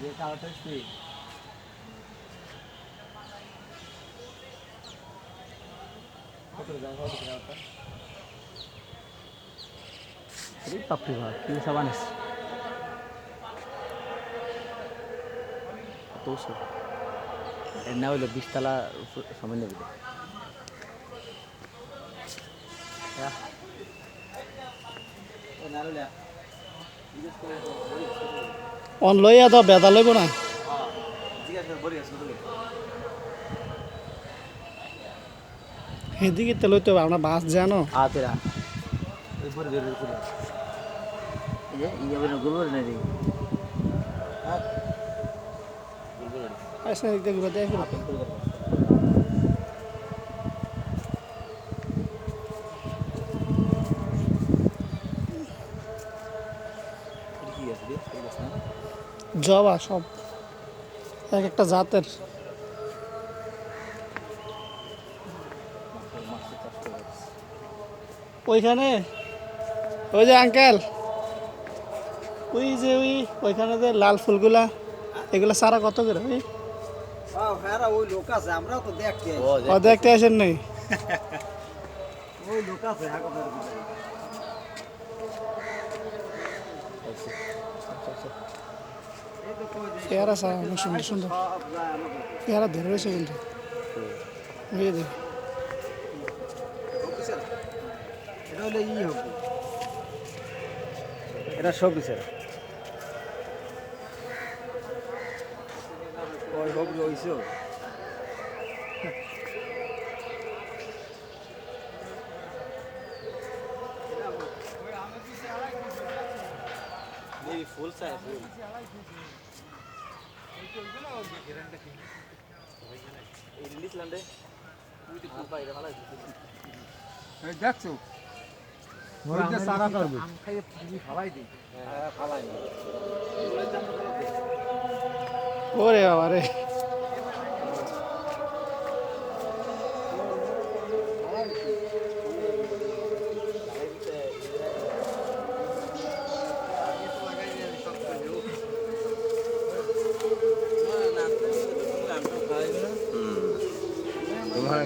যে কালারটা স্পিড পাপড়ি ভাই কি সাবানিস দুশো এর না হইল বিশতলা সামান্য জিজ্ঞেস করে বলি অন লইয়া তো বেদা লইব না। সেদিকে তো লইতে হবে আমরা বাস জানো। আ তেরা ওই বলি বের করে এই যে ইয়ে বলে গুলো না রে হ্যাঁ বলব আচ্ছা দেখবে দেখবে কি আছে রে ঠিক আছে না জবা সব। এক একটা জাতের। ওইখানে ওই যে আঙ্কেল ওই যে ওই ওইখানে যে লাল ফুলগুলা এগুলা সারা কত করে? ওই? হ্যাঁ ওই লোক আছে আমরাও তো দেখতে ও দেখতে আসেন নাই? ওই লোক আছে হ্যাঁ কথা পেয়ারা সারা অনেক সুন্দর সুন্দর পেয়ারা ধরে রয়েছে কিন্তু। বুঝে দেখ এটা সব কিছু ওই হোক রইছো Maybe চাই ফুল দেখছ সারা করবে খাইয়ে পুরি ফালাই দিই হ্যাঁ ফালাই ওরে বাবা রে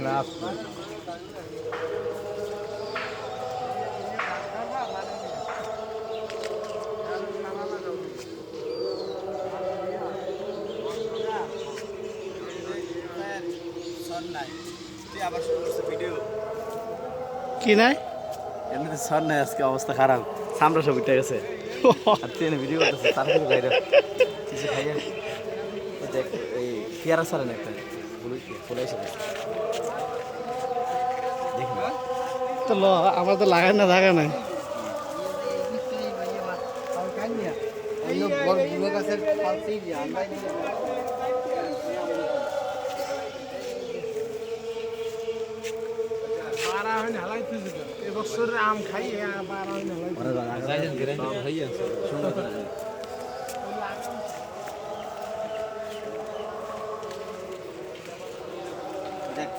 না কি নাই? এমনিতে সর নাই, আজকে অবস্থা খারাপ। সামরা সব উঠে গেছে। আর ট্রেনে ভিডিও করতেছে, তাড়াতাড়ি বাইরে কিছু খাইয়ে দেখ, এই পেয়ারা সারেন একটা। তো ল আমার তো লাগাই না থাকা নাই। এবছর আম খাই বারা হয় না সুন্দর করে দেখ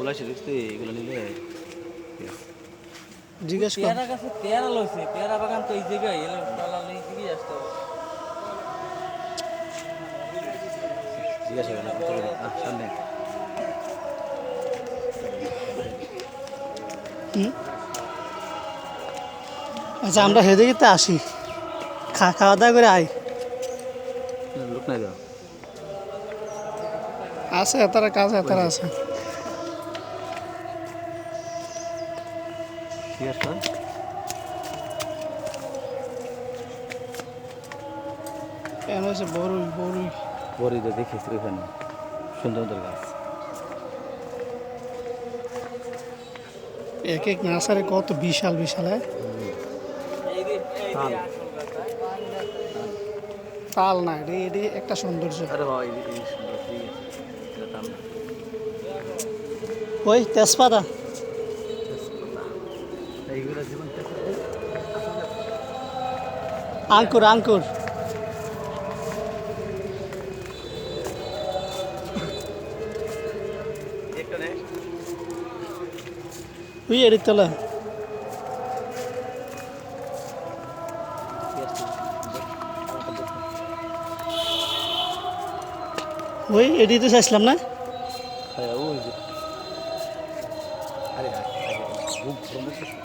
ফুল এসে দেখতে এগুলো নিলে জিজ্ঞেস কর। পেয়ারা গাছে পেয়ারা লইছে পেয়ারা বাগান তো এই জায়গায় এলে তলা লই দিকে আসতে হবে। জিজ্ঞাসা করেন সামনে। আচ্ছা আমরা হেদিকে তো আসি। খা খাওয়া দাওয়া করে আই লোক নাই দাও আছে তারা কাজ তারা আছে। কেন হয়েছে? বড়ই বড়ই। বড়িতে দেখিস ওইখানে। সুন্দর সুন্দর গাছ। এক এক নার্সারি কত বিশাল বিশাল হ্যাঁ? তাল। না এটি এটি একটা সৌন্দর্য। ওই তেজপাতা। আঙ্কুর আঙ্কুর। দেখ আমাকে দেখ ওই এটি তো চাইছিলাম না? হ্যাঁ ওই যে। আরে আরে, আরে, ঘুম ঘুম করতেছে।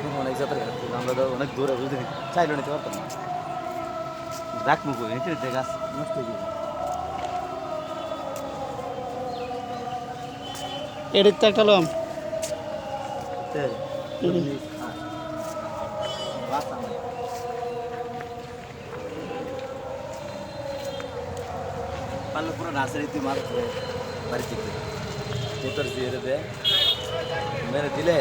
ঘুম অনেক যাত্রা করতে। আমরা তো অনেক দূরে বুঝতে চাইলেও নিতে পারতাম না। রাখ মুখ হেঁটে হেঁটে গাছ নষ্ট হয়ে যাবে খায়। গাছ পারলে পুরো নার্সারি তুই মার বাড়ি থেকে। তোর দিয়ে দে। মেরে দিলে।